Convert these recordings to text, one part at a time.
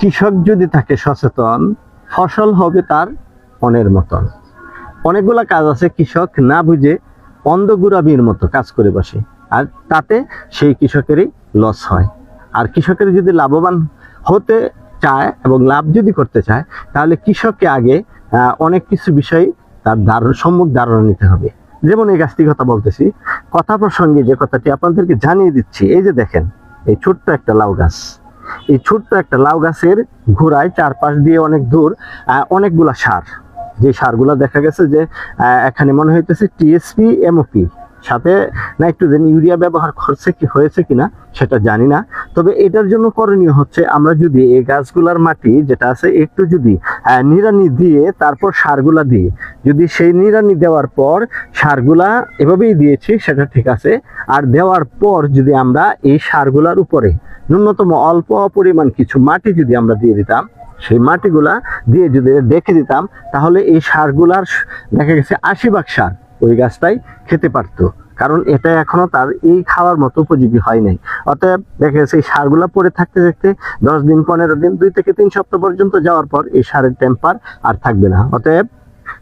কৃষক যদি থাকে সচেতন, ফসল হবে তার মনের মতন। অনেকগুলা কাজ আছে, কৃষক না বুঝে অন্ধগুরাবির মতো কাজ করে বসে, আর তাতে সেই কৃষকেরই লস হয়। আর কৃষকের যদি লাভবান হতে চায় এবং লাভ যদি করতে চায়, তাহলে কৃষককে আগে অনেক কিছু বিষয় তার ধারণ সম্মুখ ধারণা নিতে হবে। যেমন এই গাছটির কথা বলতেছি, কথা প্রসঙ্গে যে কথাটি আপনাদেরকে জানিয়ে দিচ্ছি, এই যে দেখেন, এই ছোট্ট একটা লাউ গাছ। এই ছোট্ট একটা লাউ গাছের ঘোড়ায় চারপাশ দিয়ে অনেক দূর অনেকগুলা সার। যে সারগুলা দেখা গেছে যে এখানে মনে হইতেছে টিএসপি এমওপি সাথে নাইট্রোজেন ইউরিয়া ব্যবহার করছে কি, হয়েছে কিনা সেটা জানি না। তবে এটার জন্য করণীয় হচ্ছে আমরা যদি এই গাছগুলার মাটি যেটা আছে একটু যদি নিড়ানি দিয়ে তারপর সারগুলা দিয়ে যদি সেই নিড়ানি দেওয়ার পর সারগুলা এভাবেই দিয়েছি, সেটা ঠিক আছে। আর দেওয়ার পর যদি আমরা এই সারগুলার উপরে ন্যূনতম অল্প পরিমাণ কিছু মাটি যদি আমরা দিয়ে দিতাম, সেই মাটিগুলা দিয়ে যদি দেখে দিতাম, তাহলে এই সারগুলার দেখা গেছে আশি ভাগ সার। ওই গাছটাই খেতে পারতো। কারণ এটা এখনও তার এই খাওয়ার মতো উপযোগী হয় নাই। অতএব দেখা গেছে এই সারগুলা পরে থাকতে থাকতে দশ দিন, পনেরো দিন, দুই থেকে তিন সপ্তাহ পর্যন্ত যাওয়ার পর এই সারের টেম্পার আর থাকবে না। অতএব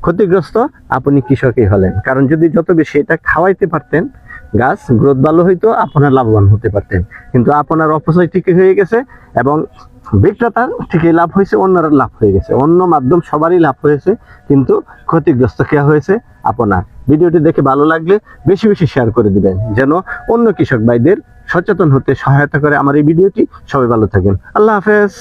ক্ষতিগ্রস্ত আপনি কৃষকই হলেন। কারণ যদি যত বেশি এটা খাওয়াইতে পারতেন, গাছ গ্রোথ ভালো হইতো, আপনার লাভবান হতে পারতেন। কিন্তু আপনার অপচয় ঠিকই হয়ে গেছে এবং বিক্রেতার ঠিকই লাভ হয়েছে, অন্যরা লাভ হয়ে গেছে। অন্য মাধ্যম সবারই লাভ হয়েছে, কিন্তু ক্ষতিগ্রস্ত কে হয়েছে? আপনার। ভিডিওটি দেখে ভালো লাগলে বেশি বেশি শেয়ার করে দিবেন, যেন অন্য কৃষক ভাইদের সচেতন হতে সহায়তা করে আমার এই ভিডিওটি। সবাই ভালো থাকেন। আল্লাহ হাফেজ।